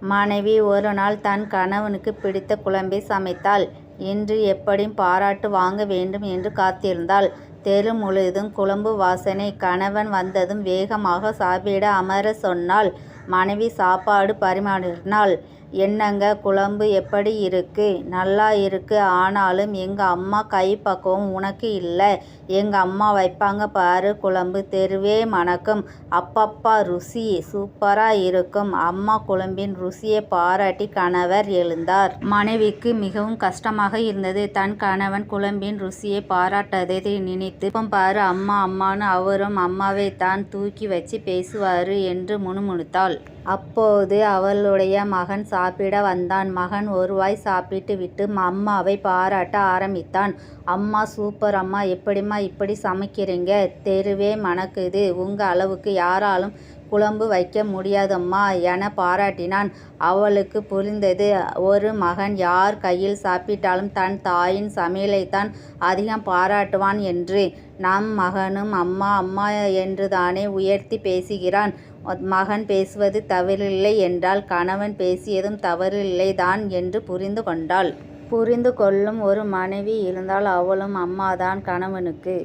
மனைவி ஒரு நாள் தன் கணவனுக்கு பிடித்த குழம்பை சமைத்தாள். இன்று எப்படியும் பாராட்டு வாங்க வேண்டும் என்று காத்திருந்தாள். தெரு முழுதும் குழம்பு வாசனை. கணவன் வந்ததும் வேகமாக சாப்பிட அமர சொன்னாள். மனைவி சாப்பாடு பரிமாறினாள். என்னங்க குழம்பு எப்படி இருக்கு. நல்லா இருக்கு ஆனாலும் எங்க அம்மா கைப்பக்குவம் உனக்கு இல்லை எங்க அம்மா வைப்பாங்க பாரு குழம்பு தெருவே மணக்கும். அப்பப்பா ருசி சூப்பராக இருக்கும். அம்மா குழம்பின் ருசியை பாராட்டி கணவர் எழுந்தார். மனைவிக்கு மிகவும் கஷ்டமாக இருந்தது. தன் கணவன் குழம்பின் ருசியை பாராட்டதை நினைத்து. இப்போ பாரு அம்மா அம்மான்னு அவரும் அம்மாவை தான் தூக்கி வச்சு பேசுவார் என்று முணுமுணுத்தாள். அப்போது அவளுடைய மகன் சாப்பிட வந்தான். மகன் ஒருவாய் சாப்பிட்டு விட்டு அம்மாவை பாராட்ட ஆரம்பித்தான். அம்மா சூப்பர் அம்மா எப்படிம்மா இப்படி சமைக்கிறீங்க. தெருவே மணக்குது. உங்க அளவுக்கு யாராலும் குழம்பு வைக்க முடியாதம்மா என பாராட்டினான். அவளுக்கு புரிந்தது ஒரு மகன் யார் கையில் சாப்பிட்டாலும் தன் தாயின் சமையலைத்தான் அதிகம் பாராட்டுவான் என்று. நம் மகனும் அம்மா அம்மா என்று தானே உயர்த்தி பேசுகிறான். மகன் பேசுவது தவறில்லை என்றால் கணவன் பேசியதும் தவறில்லை தான் என்று புரிந்து கொண்டாள். புரிந்து கொள்ளும் ஒரு மனைவி இருந்தால் அவளும் அம்மாதான் கணவனுக்கு